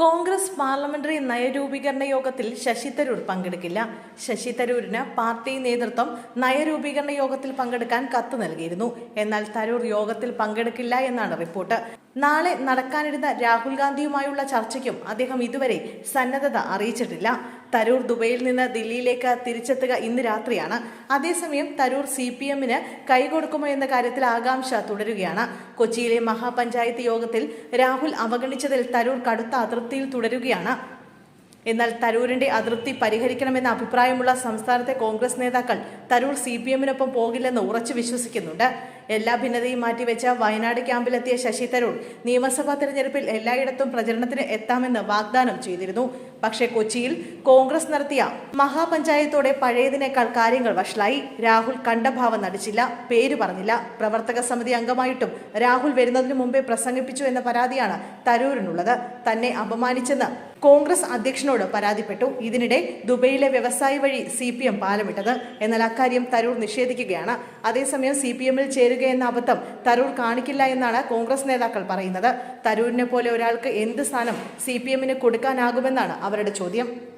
Congress parliamentary നയരൂപീകരണ യോഗത്തിൽ ശശി തരൂർ പങ്കെടുക്കില്ല. ശശി തരൂരിന് പാർട്ടി നേതൃത്വം നയരൂപീകരണ യോഗത്തിൽ പങ്കെടുക്കാൻ കത്ത് നൽകിയിരുന്നു. എന്നാൽ തരൂർ യോഗത്തിൽ പങ്കെടുക്കില്ല എന്നാണ് റിപ്പോർട്ട്. നാളെ നടക്കാനിരുന്ന രാഹുൽ ഗാന്ധിയുമായുള്ള ചർച്ചയ്ക്കും അദ്ദേഹം ഇതുവരെ സന്നദ്ധത അറിയിച്ചിട്ടില്ല. തരൂർ ദുബൈയിൽ നിന്ന് ദില്ലിയിലേക്ക് തിരിച്ചെത്തുക ഇന്ന് രാത്രിയാണ്. അതേസമയം തരൂർ സി പി എമ്മിന് കൈകൊടുക്കുമോ എന്ന കാര്യത്തിൽ ആകാംക്ഷ തുടരുകയാണ്. കൊച്ചിയിലെ മഹാപഞ്ചായത്ത് യോഗത്തിൽ രാഹുൽ അവഗണിച്ചതിൽ തരൂർ കടുത്ത അതൃപ്തിയിൽ തുടരുകയാണ്. എന്നാൽ തരൂരിന്റെ അതൃപ്തി പരിഹരിക്കണമെന്ന അഭിപ്രായമുള്ള സംസ്ഥാനത്തെ കോൺഗ്രസ് നേതാക്കൾ തരൂർ സി പി എമ്മിനൊപ്പം പോകില്ലെന്ന് ഉറച്ചു വിശ്വസിക്കുന്നുണ്ട്. എല്ലാ ഭിന്നതയും മാറ്റിവെച്ച വയനാട് ക്യാമ്പിലെത്തിയ ശശി തരൂർ നിയമസഭാ തെരഞ്ഞെടുപ്പിൽ എല്ലായിടത്തും പ്രചരണത്തിന് എത്താമെന്ന് വാഗ്ദാനം ചെയ്തിരുന്നു. പക്ഷേ കൊച്ചിയിൽ കോൺഗ്രസ് നടത്തിയ മഹാപഞ്ചായത്തോടെ പഴയതിനേക്കാൾ കാര്യങ്ങൾ വഷളായി. രാഹുൽ കണ്ടഭാവം നടിച്ചില്ല പേര് പറഞ്ഞില്ല. പ്രവർത്തക സമിതി അംഗമായിട്ടും രാഹുൽ വരുന്നതിനു മുമ്പേ പ്രസംഗിപ്പിച്ചു എന്ന പരാതിയാണ് തരൂരിനുള്ളത്. തന്നെ അപമാനിച്ചെന്ന് കോൺഗ്രസ് അധ്യക്ഷനോട് പരാതിപ്പെട്ടു. ഇതിനിടെ ദുബൈയിലെ വ്യവസായി വഴി സി പി എം പാലമിട്ടത്. എന്നാൽ അക്കാര്യം തരൂർ നിഷേധിക്കുകയാണ്. അതേസമയം സി പി എമ്മിൽ ചേരുക എന്ന അബദ്ധം തരൂർ കാണിക്കില്ല എന്നാണ് കോൺഗ്രസ് നേതാക്കൾ പറയുന്നത്. തരൂരിനെ പോലെ ഒരാൾക്ക് എന്ത് സ്ഥാനം സി പി എമ്മിന് കൊടുക്കാനാകുമെന്നാണ് അവരുടെ ചോദ്യം.